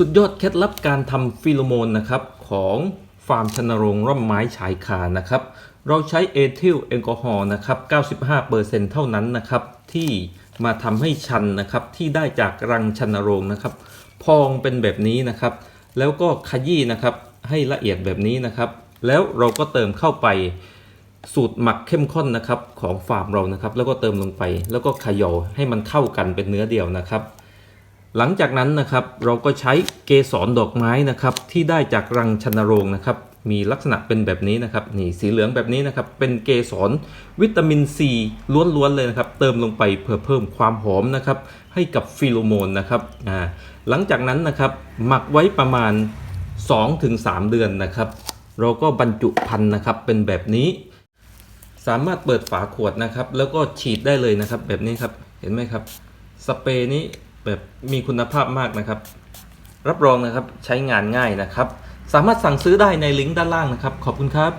สุดยอดเคล็ดลับการทำฟิโลโมนนะครับของฟาร์มชนรงร่มไม้ชายคานะครับ เราใช้เอทิลแอลกอฮอล์นะครับ 95%เท่านั้นนะครับ ที่มาทำให้ชันนะครับที่ได้จากรังชนรงนะครับ พองเป็นแบบนี้นะครับ แล้วก็ขยี้นะครับให้ละเอียดแบบนี้นะครับ แล้วเราก็เติมเข้าไปสูตรหมักเข้มข้นนะครับของฟาร์มเรานะครับ แล้วก็เติมลงไป แล้วก็ขย่าให้มันเข้ากันเป็นเนื้อเดียวนะครับ หลังจากนั้นนะครับเราก็ใช้เกสรดอกไม้นะครับที่ได้จากรังชนโรงนะครับมีลักษณะเป็นแบบนี้นะครับนี่สีเหลืองแบบนี้นะครับเป็นเกสรวิตามินซีล้วนๆเลยนะครับเติมลงไปเพื่อเพิ่มความหอมนะครับให้กับฟิโลโมนนะครับอ่าหลังจากนั้นนะครับหมักไว้ประมาณ 2-3 เดือนนะครับ เราก็บรรจุพันธุ์นะครับเป็นแบบนี้ สามารถเปิดฝาขวดนะครับ แล้วก็ฉีดได้เลยนะครับแบบนี้ครับเห็นไหมครับสเปรย์นี้ แบบมีคุณภาพมากนะครับ รับรองนะครับใช้งานง่ายนะครับ สามารถสั่งซื้อได้ในลิงก์ด้านล่างนะครับ ขอบคุณครับ